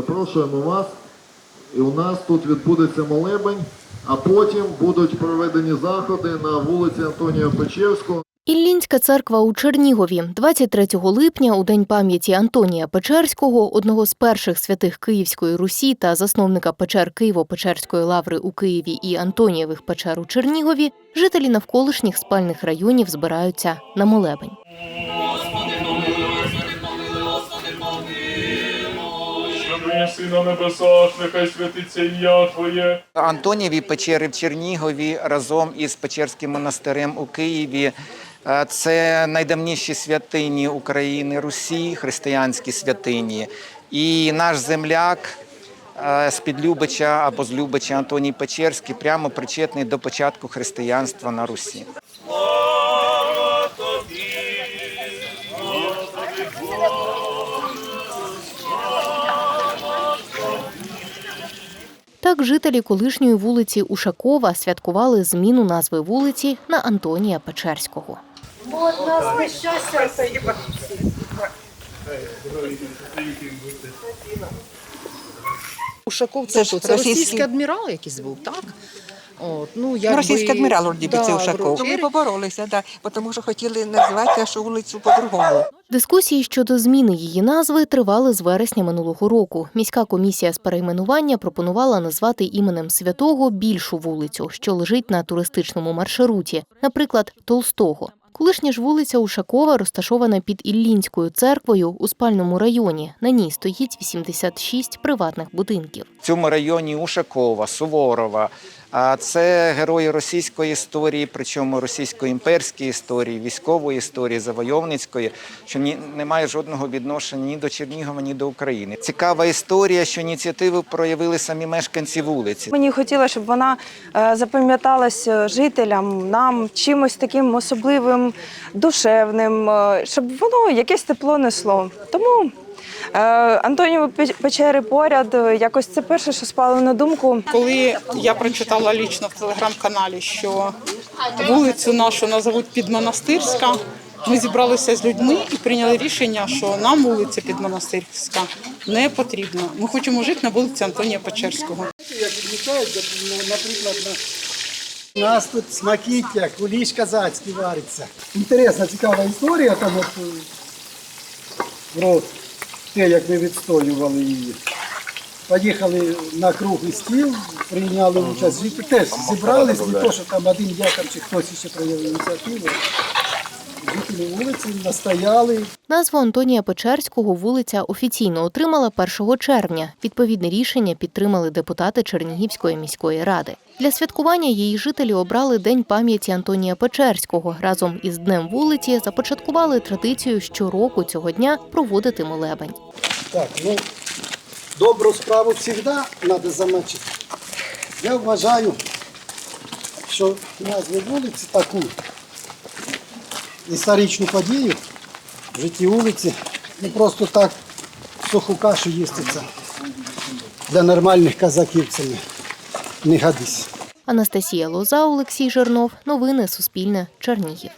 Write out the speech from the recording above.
Запрошуємо вас. І у нас тут відбудеться молебень, а потім будуть проведені заходи на вулиці Антонія Печерського. Іллінська церква у Чернігові 23 липня, у день пам'яті Антонія Печерського, одного з перших святих Київської Русі та засновника печер Києво-Печерської лаври у Києві і Антонієвих печер у Чернігові, жителі навколишніх спальних районів збираються на молебень. Що єси на небесах, нехай святиться ім'я Твоє. Антонієві печери в Чернігові разом із Печерським монастирем у Києві. Е, Це найдавніші святині України, Русі, християнські святині. І наш земляк е, з Підлюбича або з Любича Антоній Печерський прямо причетний до початку християнства на Русі. Так жителі колишньої вулиці Ушакова святкували зміну назви вулиці на Антонія Печерського. Ушаков Це що? Російський адмірал якийсь був, так? От, ну, якби... Російський адмірал Орді да, Ушаков. Ми поборолися, да, тому що хотіли назвати нашу вулицю по-другому. Дискусії щодо зміни її назви тривали з вересня минулого року. Міська комісія з перейменування пропонувала назвати іменем святого більшу вулицю, що лежить на туристичному маршруті, наприклад, Толстого. Колишня ж вулиця Ушакова розташована під Іллінською церквою у спальному районі. На ній стоїть 86 приватних будинків. В цьому районі Ушакова, Суворова. А це герої російської історії, причому російсько-імперської історії, військової історії, завойовницької, що ні не має жодного відношення ні до Чернігова, ні до України. Цікава історія, що ініціативу проявили самі мешканці вулиці. Мені хотілося, щоб вона е, запам'яталася жителям, нам чимось таким особливим, душевним, е, щоб воно якесь тепло несло. Тому е, Антонієві печери поряд, е, якось це перше, що спало на думку. Коли я прочитала лічно в телеграм-каналі, що вулицю нашу назовуть Підмонастирська, ми зібралися з людьми і прийняли рішення, що нам вулиця Підмонастирська не потрібна. Ми хочемо жити на вулиці Антонія Печерського. як відмічають, наприклад, на... у нас тут смакіття, куліш казацький вариться. Інтересна, цікава історія, там от е, про те, як ми відстоювали її. Поїхали на круглий стіл, прийняли участь теж зібрались, не то, що там один якор чи хтось ще проявив ініціативу. Жителі вулиці настояли, Назву Антонія Печерського вулиця офіційно отримала 1 червня. Відповідне рішення підтримали депутати Чернігівської міської ради. Для святкування її жителі обрали День пам'яті Антонія Печерського. Разом із Днем вулиці започаткували традицію щороку цього дня проводити молебень. Так, ну, добру справу завжди треба замочити. Я вважаю, що назву вулиці таку історичну подію в житті вулиці не просто так суху кашу їститься. для нормальних казаків це не, не гадись. Анастасія Лоза, Олексій Жернов. Новини Суспільне. Чернігів.